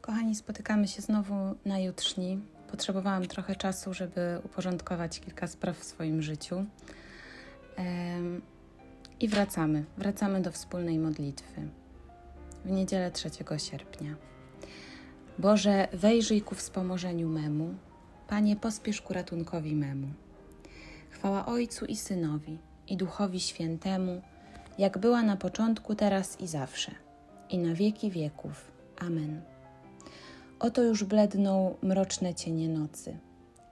Kochani, spotykamy się znowu na jutrzni. Potrzebowałam trochę czasu, żeby uporządkować kilka spraw w swoim życiu. I wracamy. Wracamy do wspólnej modlitwy. W niedzielę 3 sierpnia. Boże, wejrzyj ku wspomożeniu memu. Panie, pospiesz ku ratunkowi memu. Chwała Ojcu i Synowi i Duchowi Świętemu, jak była na początku, teraz i zawsze, i na wieki wieków. Amen. Oto już bledną mroczne cienie nocy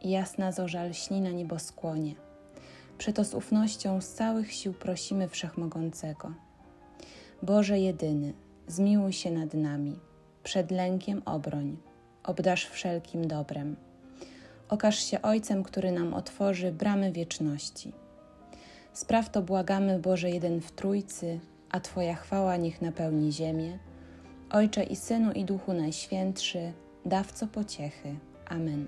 jasna zorza lśni na nieboskłonie. Przeto z ufnością z całych sił prosimy Wszechmogącego. Boże jedyny, zmiłuj się nad nami, przed lękiem obroń, obdasz wszelkim dobrem. Okaż się Ojcem, który nam otworzy bramy wieczności. Spraw to błagamy, Boże jeden w Trójcy, a Twoja chwała niech napełni ziemię. Ojcze i Synu i Duchu Najświętszy, dawco pociechy. Amen.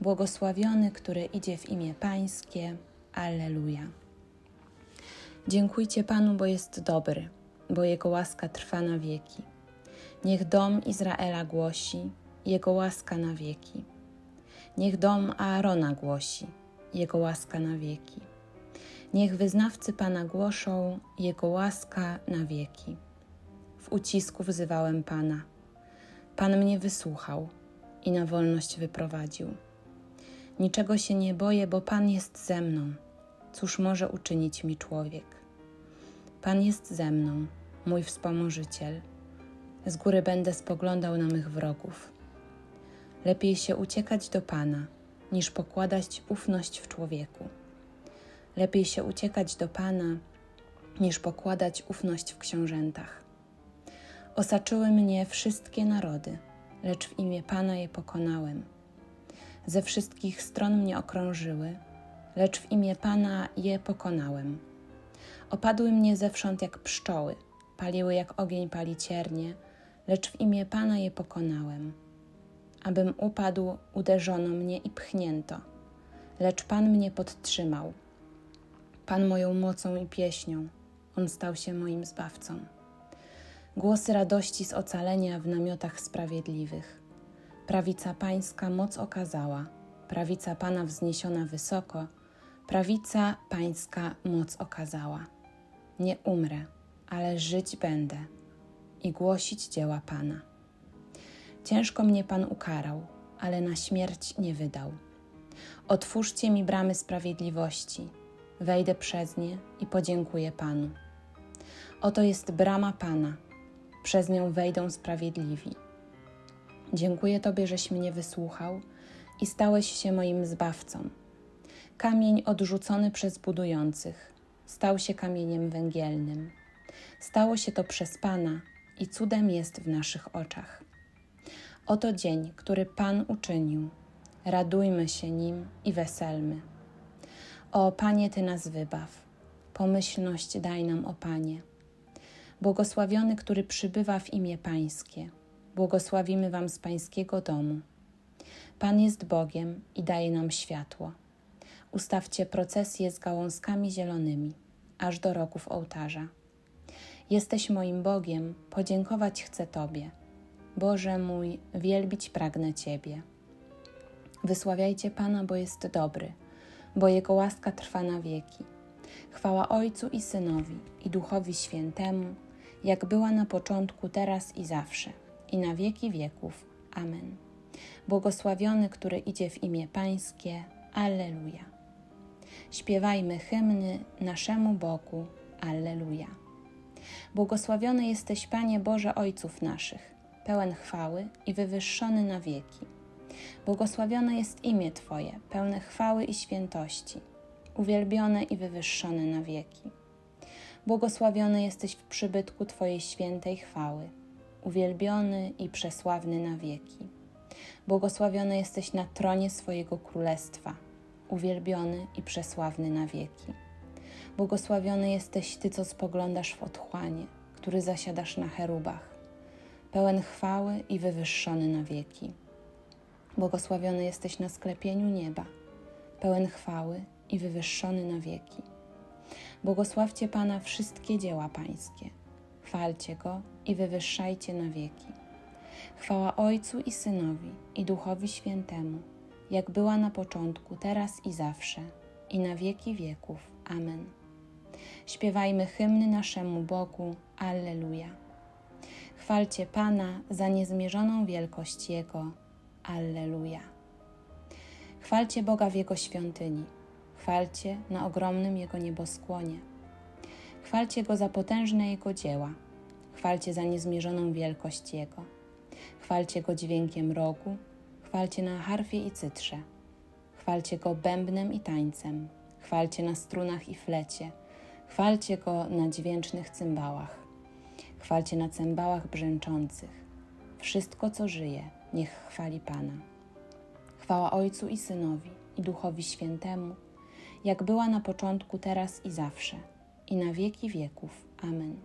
Błogosławiony, który idzie w imię Pańskie. Alleluja. Dziękujcie Panu, bo jest dobry, bo Jego łaska trwa na wieki. Niech dom Izraela głosi, Jego łaska na wieki. Niech dom Aarona głosi, Jego łaska na wieki. Niech wyznawcy Pana głoszą, Jego łaska na wieki. W ucisku wzywałem Pana. Pan mnie wysłuchał i na wolność wyprowadził. Niczego się nie boję, bo Pan jest ze mną. Cóż może uczynić mi człowiek? Pan jest ze mną, mój wspomożyciel. Z góry będę spoglądał na mych wrogów. Lepiej się uciekać do Pana, niż pokładać ufność w człowieku. Lepiej się uciekać do Pana, niż pokładać ufność w książętach. Osaczyły mnie wszystkie narody, lecz w imię Pana je pokonałem. Ze wszystkich stron mnie okrążyły, lecz w imię Pana je pokonałem. Opadły mnie zewsząd jak pszczoły, paliły jak ogień pali ciernie, lecz w imię Pana je pokonałem. Abym upadł, uderzono mnie i pchnięto, lecz Pan mnie podtrzymał. Pan moją mocą i pieśnią, On stał się moim zbawcą. Głosy radości z ocalenia w namiotach sprawiedliwych. Prawica Pańska moc okazała, prawica Pana wzniesiona wysoko, prawica Pańska moc okazała. Nie umrę, ale żyć będę i głosić dzieła Pana. Ciężko mnie Pan ukarał, ale na śmierć nie wydał. Otwórzcie mi bramy sprawiedliwości, wejdę przez nie i podziękuję Panu. Oto jest brama Pana, przez nią wejdą sprawiedliwi. Dziękuję Tobie, żeś mnie wysłuchał i stałeś się moim zbawcą. Kamień odrzucony przez budujących stał się kamieniem węgielnym. Stało się to przez Pana i cudem jest w naszych oczach. Oto dzień, który Pan uczynił. Radujmy się nim i weselmy. O Panie, Ty nas wybaw. Pomyślność daj nam, o Panie. Błogosławiony, który przybywa w imię Pańskie. Błogosławimy Wam z Pańskiego domu. Pan jest Bogiem i daje nam światło. Ustawcie procesję z gałązkami zielonymi, aż do roków ołtarza. Jesteś moim Bogiem, podziękować chcę Tobie. Boże mój, wielbić pragnę Ciebie. Wysławiajcie Pana, bo jest dobry, bo Jego łaska trwa na wieki. Chwała Ojcu i Synowi i Duchowi Świętemu, jak była na początku, teraz i zawsze, i na wieki wieków. Amen. Błogosławiony, który idzie w imię Pańskie. Alleluja. Śpiewajmy hymny naszemu Bogu. Alleluja. Błogosławiony jesteś, Panie Boże Ojców naszych, pełen chwały i wywyższony na wieki. Błogosławione jest imię Twoje, pełne chwały i świętości, uwielbione i wywyższone na wieki. Błogosławiony jesteś w przybytku Twojej świętej chwały, uwielbiony i przesławny na wieki. Błogosławiony jesteś na tronie swojego królestwa, uwielbiony i przesławny na wieki. Błogosławiony jesteś Ty, co spoglądasz w otchłanie, który zasiadasz na cherubach, pełen chwały i wywyższony na wieki. Błogosławiony jesteś na sklepieniu nieba, pełen chwały i wywyższony na wieki. Błogosławcie Pana wszystkie dzieła Pańskie, chwalcie Go i wywyższajcie na wieki. Chwała Ojcu i Synowi i Duchowi Świętemu, jak była na początku, teraz i zawsze, i na wieki wieków. Amen. Śpiewajmy hymny naszemu Bogu. Alleluja. Chwalcie Pana za niezmierzoną wielkość Jego. Alleluja. Chwalcie Boga w Jego świątyni. Chwalcie na ogromnym Jego nieboskłonie. Chwalcie Go za potężne Jego dzieła. Chwalcie za niezmierzoną wielkość Jego. Chwalcie Go dźwiękiem rogu. Chwalcie na harfie i cytrze. Chwalcie Go bębnem i tańcem. Chwalcie na strunach i flecie. Chwalcie Go na dźwięcznych cymbałach. Chwalcie na cymbałach brzęczących. Wszystko, co żyje, niech chwali Pana. Chwała Ojcu i Synowi i Duchowi Świętemu, jak była na początku, teraz i zawsze, i na wieki wieków. Amen.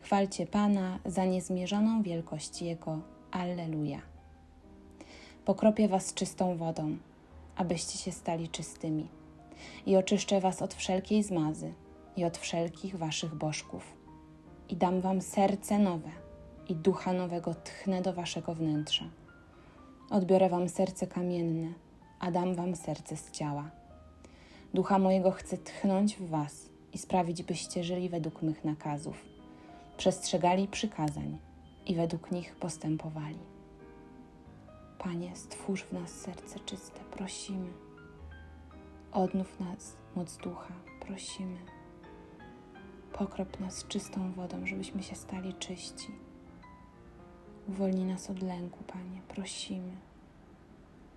Chwalcie Pana za niezmierzoną wielkość Jego. Alleluja. Pokropię was czystą wodą, abyście się stali czystymi, i oczyszczę was od wszelkiej zmazy i od wszelkich waszych bożków, i dam wam serce nowe, i ducha nowego tchnę do waszego wnętrza. Odbiorę wam serce kamienne, a dam wam serce z ciała. Ducha mojego chcę tchnąć w was i sprawić, byście żyli według mych nakazów, przestrzegali przykazań i według nich postępowali. Panie, stwórz w nas serce czyste, prosimy. Odnów nas moc ducha, prosimy. Pokrop nas czystą wodą, żebyśmy się stali czyści. Uwolnij nas od lęku, Panie, prosimy.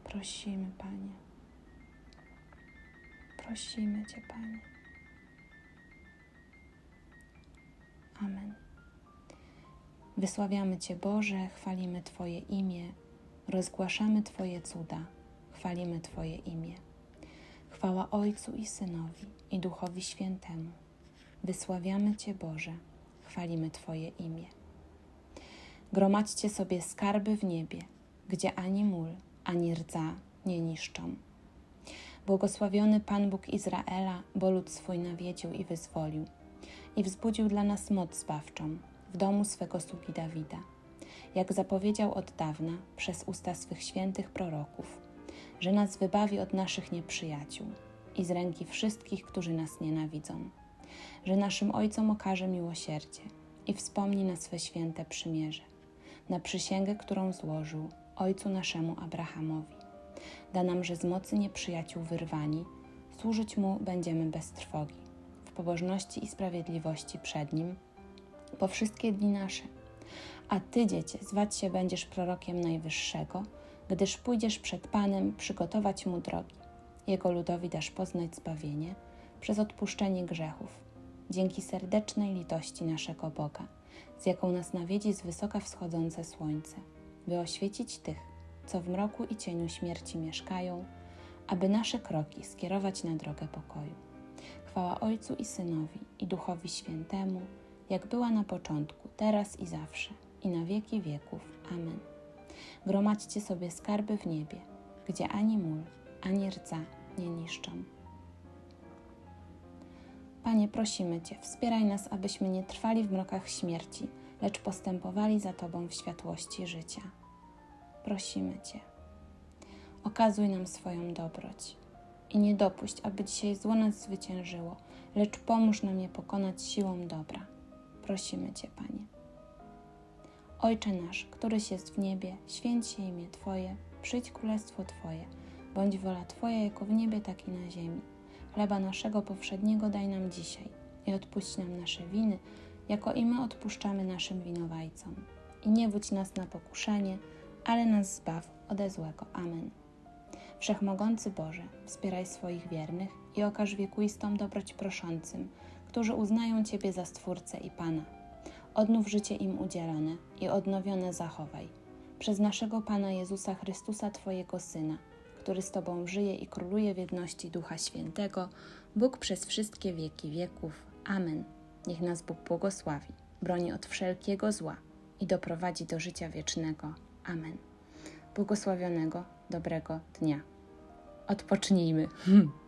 Prosimy, Panie. Prosimy Cię, Panie. Amen. Wysławiamy Cię, Boże, chwalimy Twoje imię, rozgłaszamy Twoje cuda, chwalimy Twoje imię. Chwała Ojcu i Synowi i Duchowi Świętemu. Wysławiamy Cię, Boże, chwalimy Twoje imię. Gromadźcie sobie skarby w niebie, gdzie ani mól, ani rdza nie niszczą. Błogosławiony Pan Bóg Izraela, bo lud swój nawiedził i wyzwolił, i wzbudził dla nas moc zbawczą w domu swego sługi Dawida, jak zapowiedział od dawna przez usta swych świętych proroków, że nas wybawi od naszych nieprzyjaciół i z ręki wszystkich, którzy nas nienawidzą, że naszym ojcom okaże miłosierdzie i wspomni na swe święte przymierze, na przysięgę, którą złożył ojcu naszemu Abrahamowi. Da nam, że z mocy nieprzyjaciół wyrwani, służyć mu będziemy bez trwogi, w pobożności i sprawiedliwości przed nim, po wszystkie dni nasze. A ty, dziecię, zwać się będziesz prorokiem Najwyższego, gdyż pójdziesz przed Panem przygotować mu drogi. Jego ludowi dasz poznać zbawienie przez odpuszczenie grzechów, dzięki serdecznej litości naszego Boga, z jaką nas nawiedzi z wysoka wschodzące słońce, by oświecić tych, co w mroku i cieniu śmierci mieszkają, aby nasze kroki skierować na drogę pokoju. Chwała Ojcu i Synowi i Duchowi Świętemu, jak była na początku, teraz i zawsze, i na wieki wieków. Amen. Gromadźcie sobie skarby w niebie, gdzie ani mól, ani rdza nie niszczą. Panie, prosimy Cię, wspieraj nas, abyśmy nie trwali w mrokach śmierci, lecz postępowali za Tobą w światłości życia. Prosimy Cię, okazuj nam swoją dobroć i nie dopuść, aby dzisiaj zło nas zwyciężyło, lecz pomóż nam je pokonać siłą dobra. Prosimy Cię, Panie. Ojcze nasz, któryś jest w niebie, święć się imię Twoje, przyjdź królestwo Twoje, bądź wola Twoja jako w niebie, tak i na ziemi. Chleba naszego powszedniego daj nam dzisiaj i odpuść nam nasze winy, jako i my odpuszczamy naszym winowajcom. I nie wódź nas na pokuszenie, ale nas zbaw ode złego. Amen. Wszechmogący Boże, wspieraj swoich wiernych i okaż wiekuistą dobroć proszącym, którzy uznają Ciebie za Stwórcę i Pana. Odnów życie im udzielone i odnowione zachowaj. Przez naszego Pana Jezusa Chrystusa, Twojego Syna, który z Tobą żyje i króluje w jedności Ducha Świętego, Bóg przez wszystkie wieki wieków. Amen. Niech nas Bóg błogosławi, broni od wszelkiego zła i doprowadzi do życia wiecznego. Amen. Błogosławionego, dobrego dnia. Odpocznijmy.